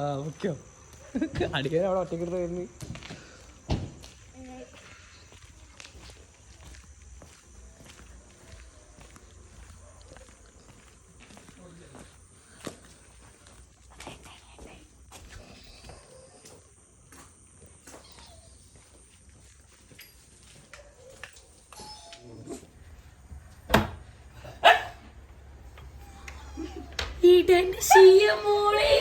ആ മുഖ്യം അടിക്കാൻ അവിടെ ഒറ്റക്കെടുത്ത് വരുന്നു. ഇടന്റെ ശിയമോളെ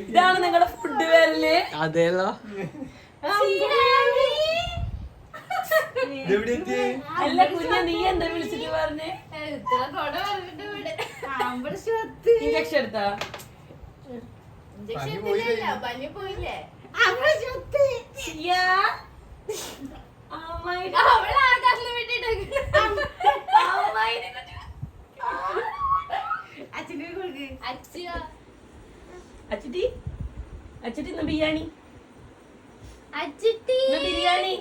ഇതാണ് നിങ്ങളുടെ ഫുഡ് വരൽ. അതേല്ലോ അല്ല കുഞ്ഞ നീ എന്താ വിളിച്ചിട്ട് പറഞ്ഞേ? ഇഞ്ചക്ഷൻ എടുത്താ? അച്ചിട്ടി? ഇന്ന് ബിരിയാണി. ബിരിയാണി.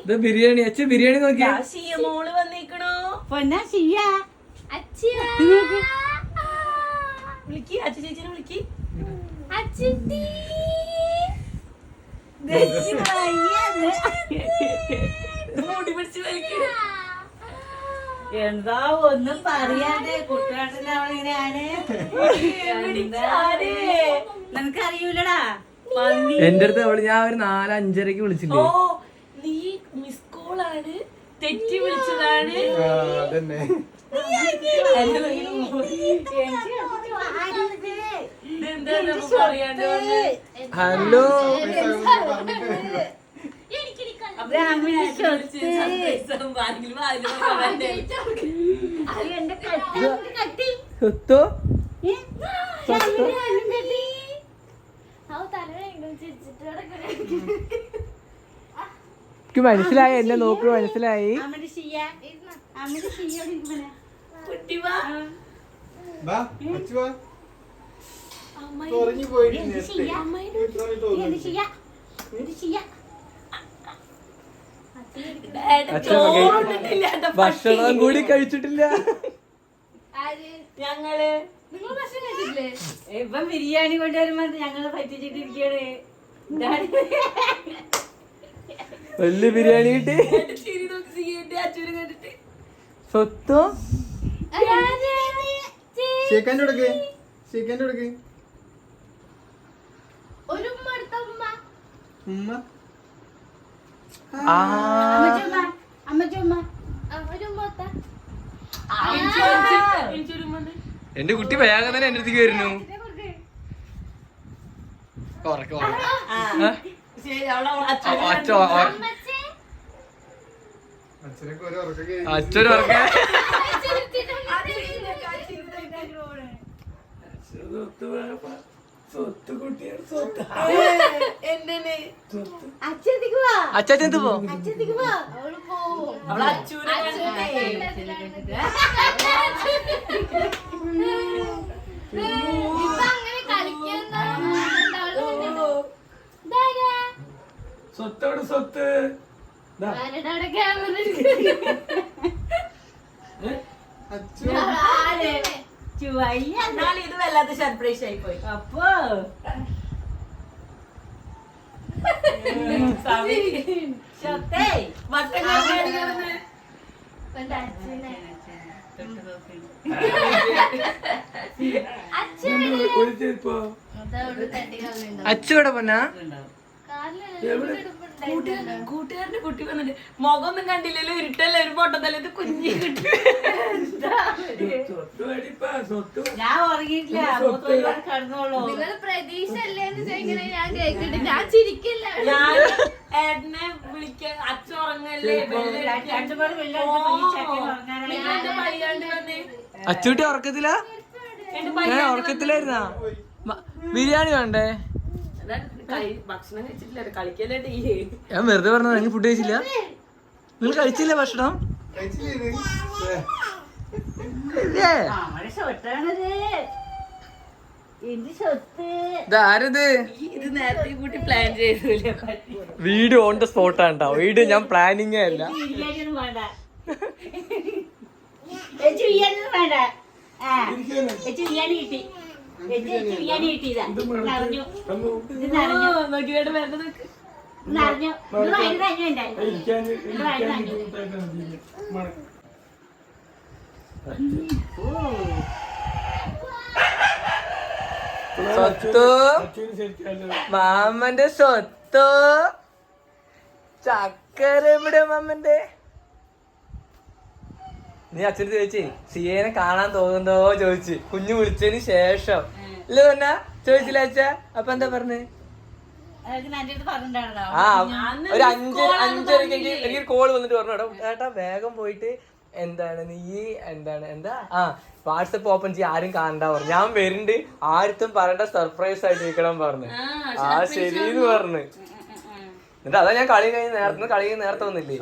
ബിരിയാണി നോക്കിയാ. മോൾ വന്നിക്കണോ? പൊന്നാ ചെയ്യ വിളിക്ക് അച്ഛ ചേച്ചിനെ വിളിക്ക്. മൂടി പിടിച്ച് വലിക്ക് എന്താ ഒന്നും പറയാതെ കുട്ടികളെ അവളിങ്ങനെയാണ്. നിനക്കറിയൂലടാ. എന്റെ അടുത്ത് അവൾ ഞാൻ ഒരു നാലഞ്ചരക്ക് ഓ വിളിച്ചില്ലേ നീ മിസ് കോളാണ്. തെറ്റി വിളിച്ചതാണ്. അതന്നെ. കട്ടി സ്വത്തോ? എനിക്ക് മനസ്സിലായി എന്നെ നോക്ക് മനസ്സിലായി. കുട്ടി വാ. വാ. ഉറങ്ങി പോയിട്ട് ഭക്ഷണം. കൂടി കഴിച്ചിട്ടില്ല. ഞങ്ങൾ. ഇപ്പം ബിരിയാണി കൊണ്ടുവരുമ്പോ ഞങ്ങൾ പറ്റിച്ചിട്ടിരിക്കണ് വലിയ ബിരിയാണി കിട്ടി. സ്വത്തോ? ചിക്കൻ കൊടുക്ക്. ഷേക്കാന്റെ കൊടുക്ക് ഒരു മടുത്ത ഉമ്മ ഉമ്മ ആ അമ്മച്ചുമ്മ അമ്മച്ചുമ്മ ആ, ഒരു മൊത്ത എനിക്കൊരു മതി എന്റെ കുട്ടി വേഗം തന്നെ എന്റെ അടുത്തേക്ക് വരുന്നു. ഉറക്ക ഉറക്ക. ശരി അച്ഛത്തേക്ക് എന്ത് പോ? അച്ഛത്തേക്ക് വാ അവൾ പോവും അവളെ അച്ഛനെ കണ്ടിട്ടേ ഇപ്പൊ അങ്ങനെ കളിക്കാൻ സ്വത്തോട് സ്വത്ത്. ക്യാമറ ചുവയ്യ എന്നാലും ഇത് വല്ലാത്ത സർപ്രൈസ് ആയി പോയി അപ്പോ ചൊത്തേ. വട്ടം കറങ്ങി കിടന്ന്. അച്ഛനെ. ഒരു ചെരുപ്പോ അതവിടെ തട്ടി കളഞ്ഞിട്ടുണ്ടോ അച്ചു ഇവിടെ പോന്നാ കൂട്ടുകാരൻ കൂട്ടുകാരന്റെ കുട്ടി വന്നിട്ട് മുഖമൊന്നും കണ്ടില്ലല്ലോ ഇരുട്ടല്ല ഒരു പൊട്ടത്തല്ലേ ഇത് കുഞ്ഞി കിട്ടി. ഞാൻ ഉറങ്ങിയിട്ടില്ല കടന്നോളൂ. നിങ്ങൾ പ്രതീക്ഷ അല്ലേന്ന് ചോദിക്കണേ ഞാൻ കേട്ടിട്ട്. ഞാൻ ചിരിക്കില്ല. ഞാൻ ഏട്ടനെ വിളിക്കാൻ അച്ഛൻ ഉറങ്ങല്ലേ അച്ചൂട്ടി ഉറക്കത്തില്ല ഉറക്കത്തിലായിരുന്നാ? ബിരിയാണി വേണ്ടേ? ഭക്ഷണം കഴിച്ചിട്ടില്ല കളിക്കല്ലേ ഈ ഞാൻ വെറുതെ പറഞ്ഞത് നിങ്ങൾ ഫുഡ് കഴിച്ചില്ല? നിങ്ങൾ കഴിച്ചില്ല ഭക്ഷണം? വീഡിയോ ഓൺ ദ സ്പോട്ടാണ് കേട്ടോ വീഡിയോ ഞാൻ പ്ലാനിങ് അല്ല. വേണ്ട. വേണ്ട. കിട്ടി. സ്വത്ത് മാമന്റെ സ്വത്ത്. ചക്കര എവിടെ മാമന്റെ. നീ അച്ഛന് ചോദിച്ചേ സിയേനെ കാണാൻ തോന്നുന്നോ ചോദിച്ച്. കുഞ്ഞു വിളിച്ചതിന് ശേഷം. ഇല്ല തന്നെ ചോദിച്ചില്ല അച്ഛ. അപ്പൊ എന്താ പറഞ്ഞേ? ആ ഒരു അഞ്ച് അഞ്ചരക്ക് എനിക്ക് കോൾ വന്നിട്ട് പറഞ്ഞു "എടാ, ഏട്ടാ വേഗം പോയിട്ട് എന്താണ് നീ എന്താണ് എന്താ? ആ വാട്സപ്പ് ഓപ്പൺ ചെയ്യാൻ ആരും കാണണ്ട പറഞ്ഞു. ഞാൻ വരുന്നുണ്ട് ആർക്കും പറയണ്ട സർപ്രൈസ് ആയിട്ട് നിൽക്കണം പറഞ്ഞു. ആ ശരിന്ന് പറഞ്ഞു. എന്നിട്ട് അതാ ഞാൻ കളി കഴിഞ്ഞ് നേരത്തെ കളി കഴിഞ്ഞ് നേരത്തെ വന്നില്ലേ?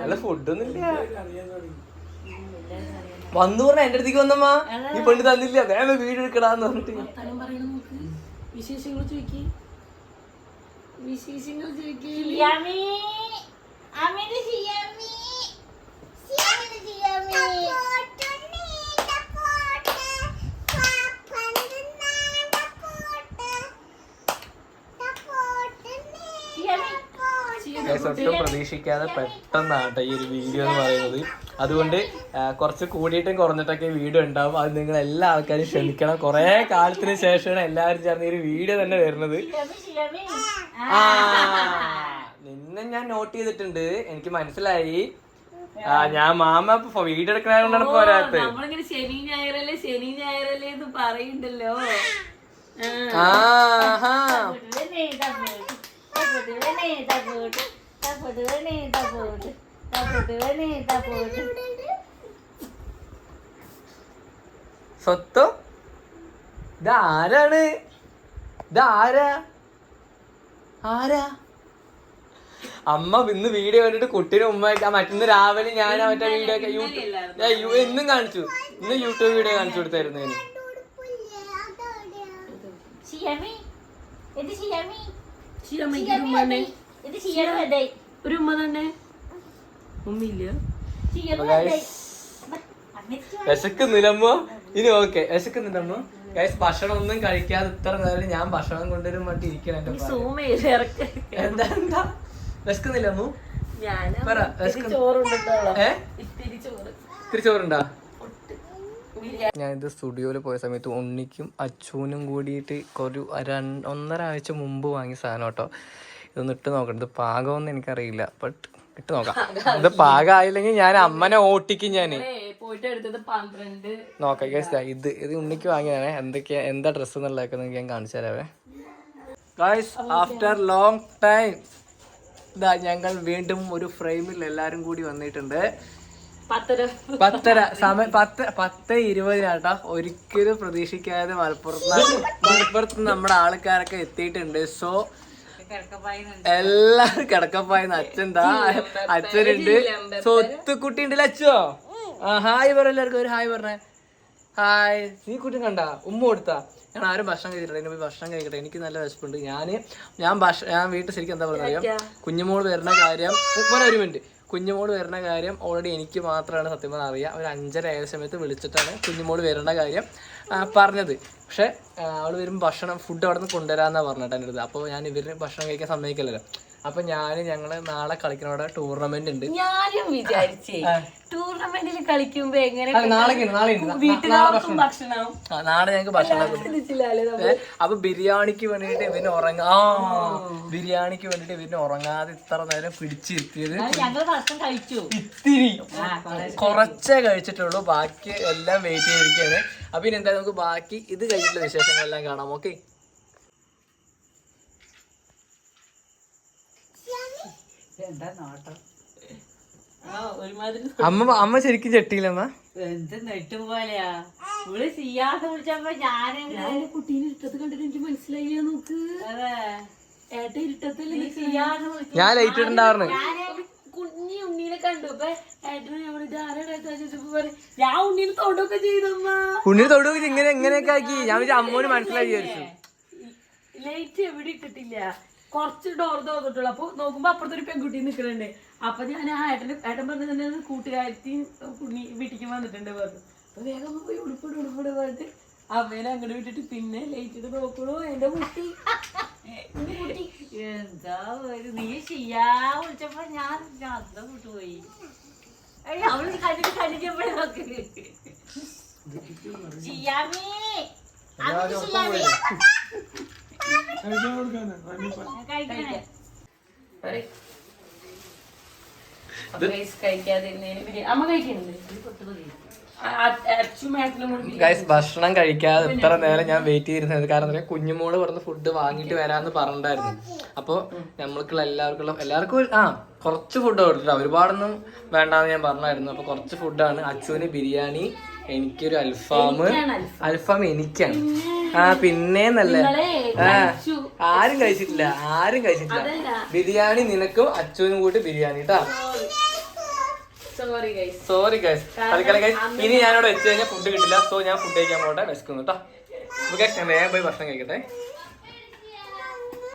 നല്ല ഫുഡൊന്നും ഇല്ല വന്നു പറഞ്ഞ എന്റെ അടുത്തേക്ക് വന്നമ്മ. നീ പെണ്ണ് തന്നില്ല. വേഗം വീട് എടുക്കടാന്ന് പറഞ്ഞിട്ട്. വിശേഷങ്ങൾ ചോദിക്കേ. വിശേഷങ്ങൾ ചോദിക്കേ. ഷിയാമി. അമ്മേന്റെ ഷിയാമി. ഷിയാമിന്റെ ഷിയാമി ഷിയാമി. ഒട്ടും പ്രതീക്ഷിക്കാതെ പെട്ടെന്നാണ് ഈ ഒരു വീഡിയോ എന്ന് പറയുന്നത്. അതുകൊണ്ട് കുറച്ച് കൂടിയിട്ടും കുറഞ്ഞിട്ടൊക്കെ വീഡിയോ ഉണ്ടാവും. അത് നിങ്ങൾ എല്ലാ ആൾക്കാരും ക്ഷമിക്കണം. കുറെ കാലത്തിന് ശേഷമാണ് എല്ലാവരും ചേർന്ന് ഈ ഒരു വീഡിയോ തന്നെ വരുന്നത്. ആ നിന്നെ ഞാൻ നോട്ട് ചെയ്തിട്ടുണ്ട്. എനിക്ക് മനസ്സിലായി. ആ ഞാൻ മാമ വീഡിയോ എടുക്കണതുകൊണ്ടാണ് പോരാത്തത് നമ്മളിങ്ങനെ ശനി ഞായറല്ലേ ശനി ഞായറല്ലേ എന്ന് പറയുന്നുണ്ടല്ലോ ആ. ആഹാ. തപ്പുടുവനെ തപ്പുട് തപ്പുടുവനെ തപ്പുട് സ്വത്തോ? ഇതാരാണ്? ഇതാരാ? ആരാ? അമ്മ ഇന്ന് വീഡിയോ കണ്ടിട്ട് കുട്ടീനെ ഉമ്മ മറ്റന്ന് രാവിലെ ഞാൻ മറ്റേ വീഡിയോ ഒക്കെ യൂട്യൂബ് എന്നും കാണിച്ചു. ഇന്ന് യൂട്യൂബ് വീഡിയോ കാണിച്ചു കൊടുത്തായിരുന്നു ഞാൻ ഇത് ഉമ്മ ഇത് ഷിയാമി അതെ. ഒരു ഉമ്മ തന്നെ. ഉമ്മയില്ല. വിശക്കുന്നില്ലമ്മോ? ഇനി ഓക്കെ വിശക്കുന്നില്ലമ്മോ? ഗൈസ് ഭക്ഷണം ഒന്നും കഴിക്കാതെ ഇത്ര നേരം ഞാൻ ഭക്ഷണം കൊണ്ടുവരും മട്ടി ഇരിക്കണം എന്താ എന്താ? വിശക്കുന്നില്ലമ്മോ? ഞാൻ പറ, ഇത്തിരി ചോറുണ്ടാ? ഞാൻ ഇത് സ്റ്റുഡിയോയിൽ പോയ സമയത്ത് ഉണ്ണിക്കും അച്ചൂനും കൂടിയിട്ട് ഒരു രണ്ട് ഒന്നര ആഴ്ച മുമ്പ് വാങ്ങിയ സാധനം കേട്ടോ. ഇതൊന്ന് ഇട്ട് നോക്കണം ഇത് പാകമൊന്നും എനിക്കറിയില്ല. ബട്ട് ഇട്ട് നോക്കാം. ഇത് പാകമായില്ലെങ്കിൽ ഞാൻ അമ്മനെ ഓട്ടിക്കും ഞാൻ നോക്കാം ദാ ഇത് ഇത് ഉണ്ണിക്ക് വാങ്ങിയതാണേ. എന്തൊക്കെയാ എന്താ ഡ്രസ്സ് എന്നുള്ളതൊക്കെ നിങ്ങൾക്ക് ഞാൻ കാണിച്ചു തരാവേ. ഗായ്സ് ആഫ്റ്റർ ലോങ് ടൈം ഇതാ ഞങ്ങൾ വീണ്ടും ഒരു ഫ്രെയിമിൽ എല്ലാരും കൂടി വന്നിട്ടുണ്ട്. പത്തര. സമയം പത്ത് പത്ത് ഇരുപതിനാട്ടാ. ഒരിക്കലും പ്രതീക്ഷിക്കാതെ മലപ്പുറത്ത് മലപ്പുറത്ത് നമ്മുടെ ആൾക്കാരൊക്കെ എത്തിയിട്ടുണ്ട്. സോ എല്ലാരും കിടക്കപ്പായെന്ന്. അച്ഛൻ ദാ അച്ഛനുണ്ട്. സ്വത്ത് കുട്ടി ഉണ്ടല്ലോ അച്ഛോ? ആ ഹായ് പറ എല്ലാവർക്കും. ഒരു ഹായ് പറഞ്ഞേ. ഹായ്. നീ കുട്ടി കണ്ട? ഉമ്മ കൊടുത്താ. ഞാൻ ആരും ഭക്ഷണം കഴിച്ചിട്ടില്ല. എന്നെ പോയി ഭക്ഷണം കഴിക്കട്ടെ. എനിക്ക് നല്ല വിശപ്പുണ്ട്. ഞാൻ ഞാൻ ഭക്ഷണം ഞാൻ വീട്ടിൽ ശരിക്കും എന്താ പറയുക കുഞ്ഞുമോൾ വരുന്ന കാര്യം. ഒരു മിനിറ്റ്. കുഞ്ഞുമോൾ വരുന്ന കാര്യം ഓൾറെഡി എനിക്ക് മാത്രമാണ് സത്യം പറഞ്ഞാൽ അറിയാം. ഒരു അഞ്ചര ഏഴ് സമയത്ത് വിളിച്ചിട്ടാണ് കുഞ്ഞുമോൾ വരേണ്ട കാര്യം പറഞ്ഞത്. പക്ഷേ അവൾ വരുമ്പോൾ ഭക്ഷണം ഫുഡ് അവിടെ നിന്ന് കൊണ്ടുവരാമെന്നാണ് പറഞ്ഞിട്ട് എന്റെ അടുത്ത്. അപ്പോൾ ഞാൻ ഇവർ ഭക്ഷണം കഴിക്കാൻ സമ്മതിക്കില്ലല്ലോ. അപ്പോൾ ഞാൻ ഞങ്ങൾ നാളെ കളിക്കണ അവിടെ ടൂർണമെന്റ് ഉണ്ട്. ഞാനും വിചാരിച്ചേ ടൂർണമെന്റിൽ കളിക്കുമ്പോ എങ്ങനെ നാളെ വീട്ടിലാർക്കും ഭക്ഷണം. നാളെ ഞങ്ങൾക്ക് ഭക്ഷണം അപ്പൊ ബിരിയാണിക്ക് വേണ്ടിട്ട് ഇവന് ഉറങ്ങാ ആ ബിരിയാണിക്ക് വേണ്ടിട്ട് ഇവന് ഉറങ്ങാതെ ഇത്ര നേരം പിടിച്ചിരുത്തിയത് ഇത്തിരി. കുറച്ചേ കഴിച്ചിട്ടുള്ളൂ. ബാക്കി എല്ലാം വെയിറ്റ് ചെയ്തിരിക്കുകയാണ് അപ്പൊ ഇനി എന്തായാലും നമുക്ക് ബാക്കി ഇത് കഴിഞ്ഞിട്ടുള്ള വിശേഷങ്ങളെല്ലാം കാണാം. ഓക്കെ എന്താ നോട്ടം? അമ്മ അമ്മ ശരിക്കും ചെട്ടിയില്ലമ്മ എന്ത് നെട്ടും പോലെയാ? ഇവിടെ ചെയ്യാതെ വിളിച്ചപ്പോ ഞാൻ ഞാൻ കുട്ടീനെ ഇട്ടത് കണ്ടിട്ട് എനിക്ക് മനസ്സിലായില്ല നോക്ക്. അതെ. ഏട്ട ഇരുട്ടത്തല്ലേ ഞാൻ ലൈറ്റ് ഇട്ടുണ്ടാവുന്നു കുഞ്ഞി ഉണ്ണീനെ കണ്ടു. അപ്പൊ ഏട്ടന് ഞമ്മൾ ഇതാരാടാ ചോദിച്ചപ്പോ പറയും ഞാൻ ഉണ്ണീനെ തൊടൊക്കെ ചെയ്തമ്മ. ഉണ്ണി തൊടു ഇങ്ങനെ എങ്ങനെയൊക്കെ ആക്കി? ഞാൻ വിചാരിച്ചു അമ്മോന് മനസ്സിലായി വിചാരിച്ചു. ലൈറ്റ് എവിടെ ഇട്ടിട്ടില്ല. കുറച്ച് ഡോർ തോന്നിട്ടുള്ളൂ അപ്പൊ നോക്കുമ്പോ അപ്പുറത്തൊരു പെൺകുട്ടി നിൽക്കുന്നുണ്ട് അപ്പൊ ഞാൻ ആ ഏട്ടന് ഏട്ടൻ പറഞ്ഞു തന്നെ കൂട്ടുകാരത്തി കുഞ്ഞി വീട്ടിലേക്ക് വന്നിട്ടുണ്ട് പറഞ്ഞു. അപ്പൊ വേഗം പോയി ഉടുപ്പിട് ഉടുപ്പിട് പറഞ്ഞിട്ട് അമ്മേനെ അങ്ങോട്ട് വിട്ടിട്ട് പിന്നെ ലൈറ്റിട്ട് നോക്കുള്ളൂ നോക്കണു. എന്റെ കുട്ടി. എന്താ ഒരു നീ ചെയ്യാ വിളിച്ചപ്പോ ഞാൻ അന്തം വിട്ടുപോയി. പോയി അവൾ കണ്ടിട്ട് കണ്ടിട്ടപ്പോഴേ നോക്ക്. ചെയ്യാമേ ഭക്ഷണം കഴിക്കാതെ ഇത്ര നേരം ഞാൻ വെയിറ്റ് ചെയ്തിരുന്നത് കാരണം കുഞ്ഞുമോൾ പറഞ്ഞ ഫുഡ് വാങ്ങിട്ട് വരാന്ന് പറഞ്ഞിട്ടായിരുന്നു അപ്പൊ നമ്മൾക്കുള്ള എല്ലാവർക്കുള്ള എല്ലാവർക്കും ആ കുറച്ച് ഫുഡ് കൊടുത്തിട്ട് ഒരുപാടൊന്നും വേണ്ടാന്ന് ഞാൻ പറഞ്ഞായിരുന്നു. അപ്പൊ കുറച്ച് ഫുഡാണ് അച്ചുവിന് ബിരിയാണി എനിക്കൊരു അൽഫാം. അൽഫാം. എനിക്കാണ്. ആ പിന്നേന്നല്ലേ? നിങ്ങളെ ആരും കഴിച്ചിട്ടില്ല. ആരും കഴിച്ചിട്ടില്ല. ബിരിയാണി നിനക്കും അച്ഛനും കൂട്ടി ബിരിയാണി കേട്ടാ സോറി ഗൈസ് അതുപോലെ ഗൈസ് ഇനി ഞാനിവിടെ വെച്ച് കഴിഞ്ഞാൽ ഫുഡ് കിട്ടില്ല. സോ ഞാൻ ഫുഡ് കഴിക്കാൻ പോട്ടെ വിശക്കുന്നു കേട്ടോ ഗൈസ് ഞാൻ വേഗം പോയി ഭക്ഷണം കഴിക്കട്ടെ.